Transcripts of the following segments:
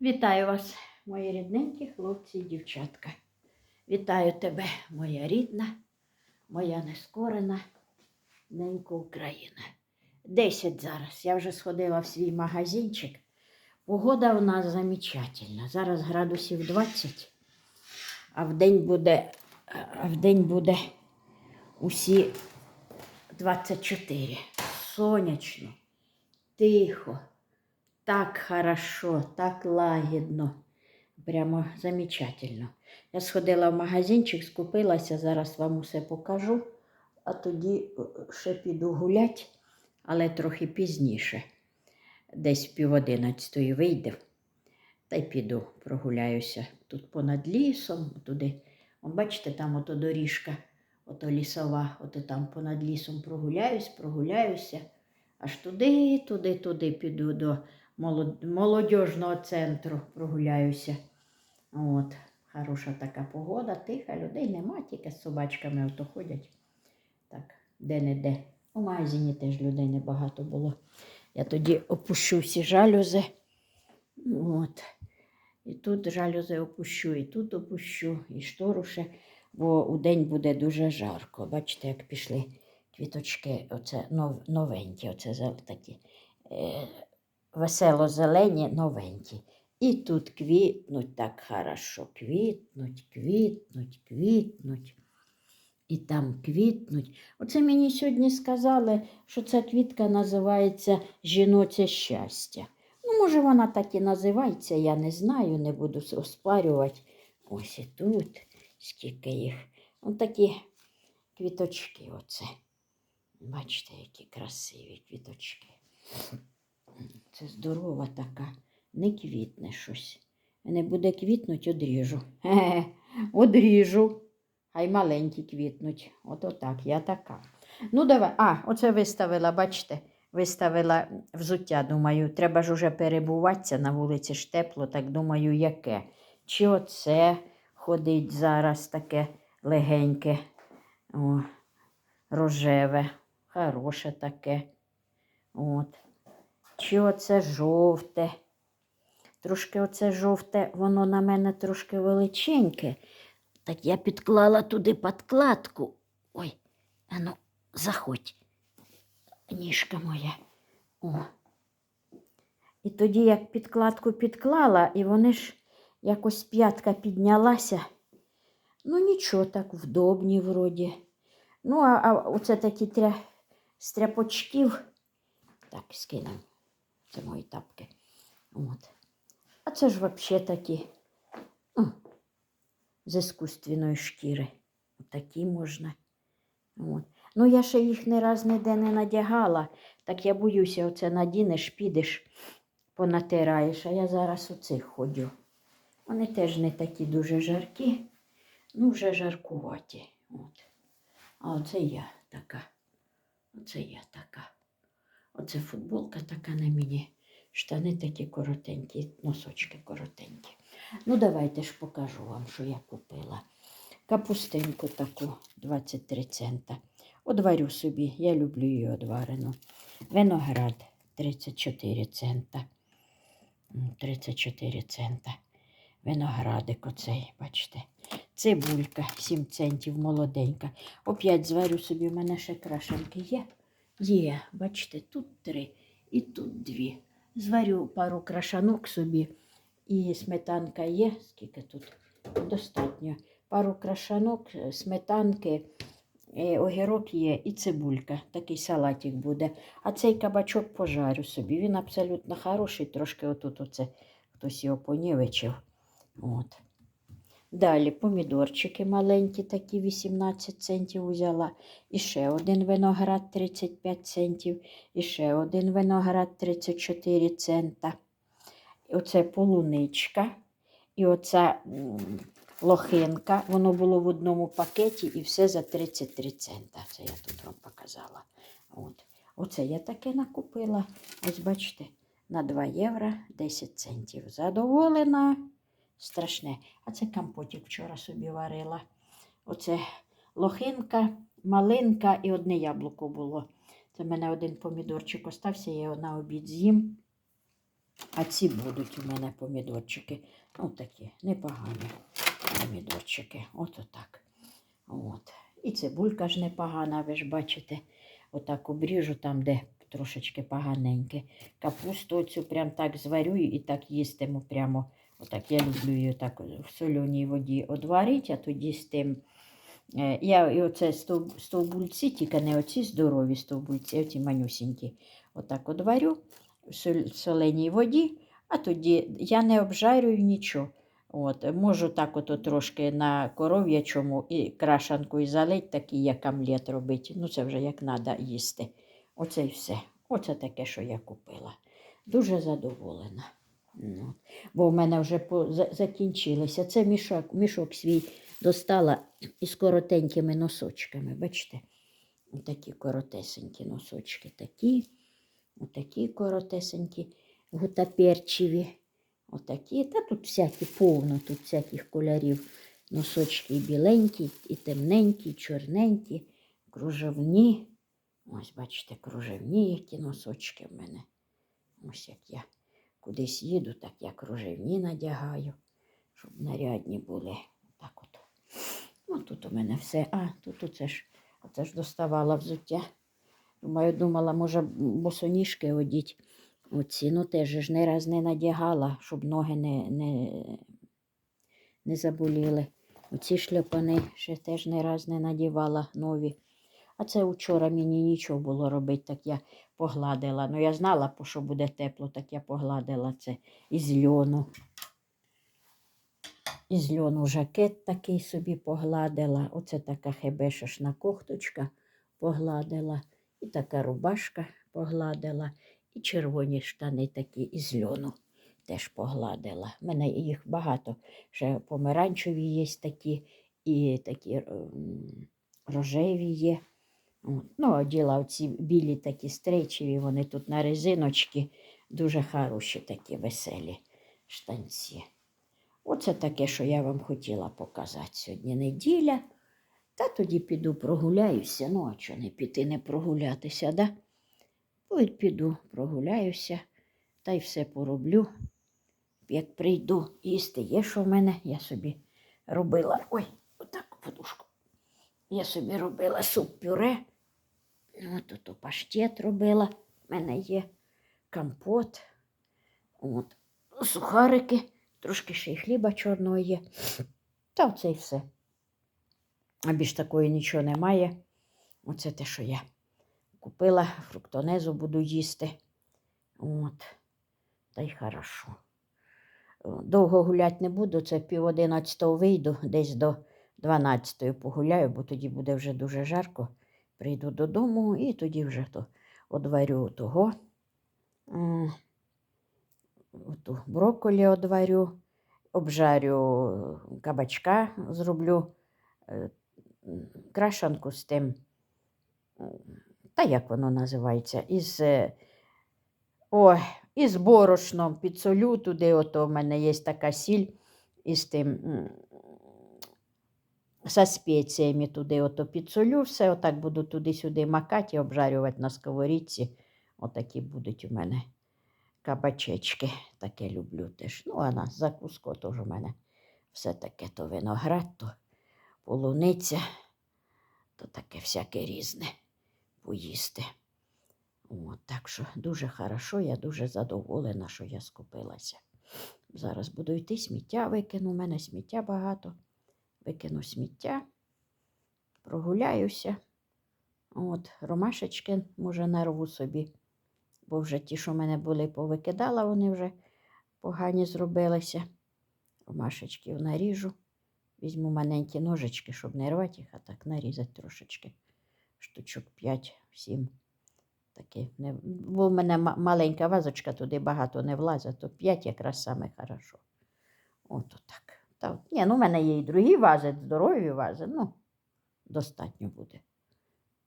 Вітаю вас, мої рідненькі хлопці і дівчатка. Вітаю тебе, моя рідна, моя нескорена ненька Україна. Десять зараз. Я вже сходила в свій магазинчик. Погода у нас замечательна. Зараз градусів 20, а в день буде, а в день буде усі 24. Сонячно, тихо. Так хорошо, так лагідно. Прямо замечательно. Я сходила в магазинчик, скупилася, зараз вам усе покажу, а тоді е, ще піду гулять, але трохи пізніше. Десь пів одинадцятої вийде. Та й піду прогуляюся. Тут понад лісом, туди. Бачите, там ото доріжка, ото лісова, ото там понад лісом прогуляюсь, прогуляюся. Аж туди, туди, туди піду до. Молодіжного центру прогуляюся. От, хороша така погода, тиха, людей нема, тільки з собачками ото ходять. Так, де-не-де. У магазині теж людей небагато було. Я тоді опущу всі жалюзи. От. І тут жалюзи опущу, і тут опущу, і штору ще, бо у день буде дуже жарко. Бачите, як пішли квіточки, оце нов, новенькі, оце такі е, весело-зелені, новенькі. І тут квітнуть так хорошо, квітнуть, квітнуть, квітнуть. І там квітнуть. Оце мені сьогодні сказали, що ця квітка називається жіноче щастя. Ну, може, вона так і називається, я не знаю, не буду оспарювати. Ось і тут, скільки їх. Ось такі квіточки оце. Бачите, які красиві квіточки. Це здорова така, не квітне щось. Не буде квітнуть, одріжу. Хе-хе, одріжу. Хай маленькі квітнуть. Ото так, я така. Ну, давай. А, оце виставила, бачите, виставила взуття. Думаю, треба ж уже перебуватися на вулиці ж тепло, так думаю, яке. Чи оце ходить зараз таке легеньке, о, рожеве, хороше таке. От. Чи оце жовте. Трошки оце жовте, воно на мене трошки величеньке. Так я підклала туди подкладку. Ой, а ну, заходь. Ніжка моя. О. І тоді як підкладку підклала, і вони ж якось п'ятка піднялася. Ну, нічого, так вдобні вроді. Ну, а, а оце такі тря... з тряпочків. Так, скинемо. Це мої тапки. От. А це ж взагалі такі з іскусственної шкіри. Такі можна. От. Ну, я ще їх не раз ніде не надягала. Так я боюся, оце надінеш, підеш, понатираєш, а я зараз оцих ходю. Вони теж не такі дуже жаркі, ну вже жаркуваті. От. А оце я така. Оце я така. Оце футболка така на мені. Штани такі коротенькі, носочки коротенькі. Ну, давайте ж покажу вам, що я купила. Капустинку таку 23 цента. Одварю собі, я люблю її одварену. Виноград 34 цента. 34 цента. Виноградик оцей, бачите. Цибулька 7 центів, молоденька. Оп'ять зварю собі, в мене ще крашенки є. Є, бачите, тут три і тут дві. Зварю пару крашанок собі. І сметанка є. Скільки тут? Достатньо. Пару крашанок, е, сметанки, е, огірок є і цибулька. Такий салатик буде. А цей кабачок пожарю собі. Він абсолютно хороший, трошки отут оце хтось його понівечив. От. Далі помідорчики маленькі, такі 18 центів взяла. І ще один виноград 35 центів. І ще один виноград 34 цента. Оце полуничка. І оця лохинка. Воно було в одному пакеті і все за 33 цента. Це я тут вам показала. От. Оце я таке накупила. Ось бачите, на 2 євро 10 центів. Задоволена. Страшне. А це компотик вчора собі варила. Оце лохинка, малинка і одне яблуко було. Це в мене один помідорчик остався, я його на обід з'їм. А ці будуть у мене помідорчики. Ну, такі непогані помідорчики. От отак. От. І цибулька ж непогана, ви ж бачите. Отак обріжу там, де трошечки поганеньке. Капусту оцю прям так зварю і так їстиму прямо. Отак я люблю її так в соленій воді одварити, а тоді з тим. е, Я і оце стовбульці, тільки не оці здорові стовбульці, а оці манюсінькі. Отак одварю в соленій воді, а тоді я не обжарюю нічого. От, можу так от трошки на коров'ячому і крашанкою залить, такий як омлет робити. Ну, це вже як треба їсти. Оце і все. Оце таке, що я купила. Дуже задоволена. Бо в мене вже по, за, закінчилися. Це мішок, мішок свій достала із коротенькими носочками. Бачите? Такі коротесенькі носочки. Такі, отакі коротесенькі, гутаперчиві. Отакі. Та тут всякі повно, тут всяких кольорів. Носочки і біленькі, і темненькі, і чорненькі, кружевні. Ось, бачите, кружевні які носочки в мене. Ось як я кудись їду, так я кружевні надягаю, щоб нарядні були. Так от. Ну, тут у мене все. А, тут оце ж, оце ж доставала взуття. Думаю, думала, може, босоніжки одіть. Оці, ну теж ж не раз не надягала, щоб ноги не, не, не заболіли. Оці шляпани ще теж не раз не надівала нові. А це вчора мені нічого було робити, так я погладила. Ну, я знала, що буде тепло, так я погладила це із льону. Із льону жакет такий собі погладила. Оце така хебешошна кофточка погладила. І така рубашка погладила. І червоні штани такі із льону теж погладила. У мене їх багато. Ще помаранчеві є такі, і такі рожеві є. Ну, оділа оці білі такі стрейчеві, вони тут на резиночки дуже хороші, такі веселі штанці. Оце таке, що я вам хотіла показати сьогодні неділя. Та тоді піду прогуляюся. Ну, а чого не піти, не прогулятися, да? Ой, піду, прогуляюся та й все пороблю. Як прийду їсти, є що в мене, я собі робила. Ой, отак подушку. Я собі робила суп-пюре. От тут паштет робила. У мене є компот. От. Сухарики, трошки ще й хліба чорного є. Та оце й все. А більш такої нічого немає. Оце те, що я купила, фруктонезу буду їсти. От. Та й хорошо. Довго гуляти не буду, це пів одинадцятого вийду, десь до 12 погуляю, бо тоді буде вже дуже жарко. Прийду додому і тоді вже то одварю того. Оту брокколі одварю, обжарю кабачка, зроблю е, крашанку з тим. Та як воно називається? Із, е, ой, із борошном підсолю туди. Ото в мене є така сіль із тим. Со спеціями туди ото підсолю, все, отак буду туди-сюди макати і обжарювати на сковорідці. Отакі будуть у мене кабачечки. Таке люблю теж. Ну, а на закуску теж у мене все таке то виноград, то полуниця, то таке всяке різне поїсти. От, так що дуже хорошо, я дуже задоволена, що я скупилася. Зараз буду йти, сміття викину. У мене сміття багато викину сміття, прогуляюся. От, ромашечки, може, нарву собі, бо вже ті, що в мене були, повикидала, вони вже погані зробилися. Ромашечків наріжу. Візьму маленькі ножички, щоб не рвати їх, а так нарізати трошечки. Штучок 5-7. Такі. Не... Бо в мене маленька вазочка, туди багато не влазить, то 5 якраз саме хорошо. От так. Та, от. Ні, ну в мене є і другі вази, здорові вази, ну, достатньо буде.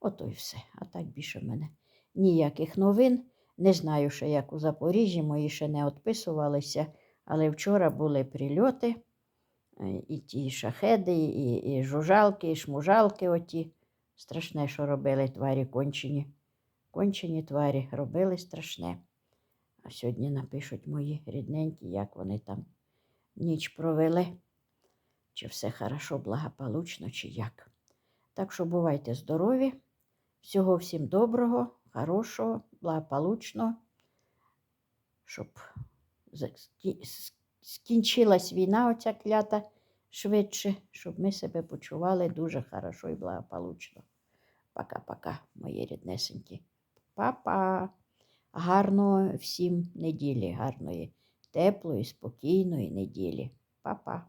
Ото й все. А так більше в мене ніяких новин. Не знаю, ще як у Запоріжжі, мої ще не відписувалися, але вчора були прильоти, е, і ті шахеди, і, і жужалки, і шмужалки оті. Страшне, що робили тварі кончені. Кончені тварі робили страшне. А сьогодні напишуть мої рідненькі, як вони там ніч провели. Чи все хорошо, благополучно, чи як. Так що бувайте здорові. Всього всім доброго, хорошого, благополучного, щоб скінчилась війна оця клята швидше, щоб ми себе почували дуже хорошо і благополучно. Пока-пока, мої ріднесенькі. Па-па. Гарного всім неділі, гарної, теплої, спокійної неділі. Па-па.